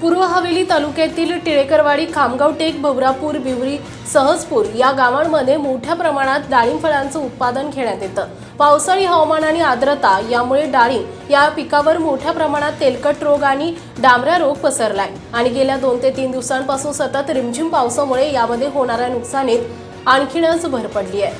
पूर्व हवेली तालुक्यातील टिळेकरवाडी Khamgaon take भवरापूर brewery सहजपूर या गावांमध्ये मोठ्या प्रमाणात डाळिंब फळांचं उत्पादन घेण्यात येतं. पावसाळी हवामान आणि आर्द्रता यामुळे डाळिंब या पिकावर मोठ्या प्रमाणात तेलकट रोग आणि डांबऱ्या रोग पसरलाय. आणि गेल्या दोन ते तीन दिवसांपासून सतत रिमझिम पावसामुळे यामध्ये होणाऱ्या नुकसानीत आणखीनच भर पडली आहे.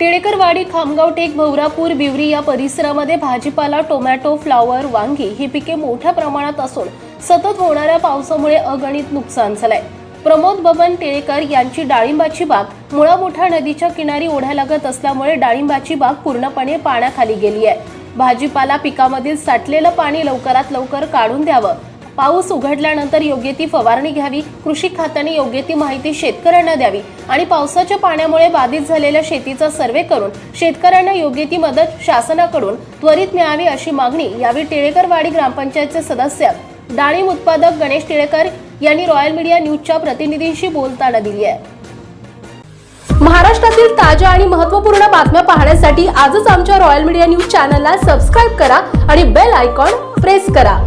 टिळेकरवाडी खामगाव टेक भवरापूर बिवरी या परिसरामध्ये भाजीपाला टोमॅटो फ्लावर वांगी ही पिके मोठ्या प्रमाणात असून सतत होणाऱ्या पावसामुळे अगणित नुकसान झालंय. प्रमोद बबन टिळेकर यांची डाळिंबाची बाग मुळामुठा नदीच्या किनारी ओढ्यालगत असल्यामुळे डाळिंबाची बाग पूर्णपणे पाण्याखाली गेली आहे. भाजीपाला पिकामधील साठलेलं पाणी लवकरात लवकर काढून द्यावं. पाऊस उघडल्यानंतर योग्य ती फवारणी घ्यावी कृषी खात्याने योग्य ती माहिती शेतकऱ्यांना द्यावी आणि पावसाच्या पाण्यामुळे बाधित झालेल्या शेतीचा सर्वे करून शेतकऱ्यांना योग्य ती मदत शासनाकडून त्वरित मिळावी अशी मागणी यावेळी टिळेकरवाडी ग्रामपंचायतचे सदस्य डाळिंब उत्पादक गणेश टिळेकर यांनी रॉयल मीडिया न्यूजच्या प्रतिनिधींशी बोलताना दिली आहे. महाराष्ट्रातील ताज्या आणि महत्त्वपूर्ण बातम्या पाहण्यासाठी आजच आमच्या रॉयल मीडिया न्यूज चॅनलला सबस्क्राईब करा आणि बेल आयकॉन प्रेस करा.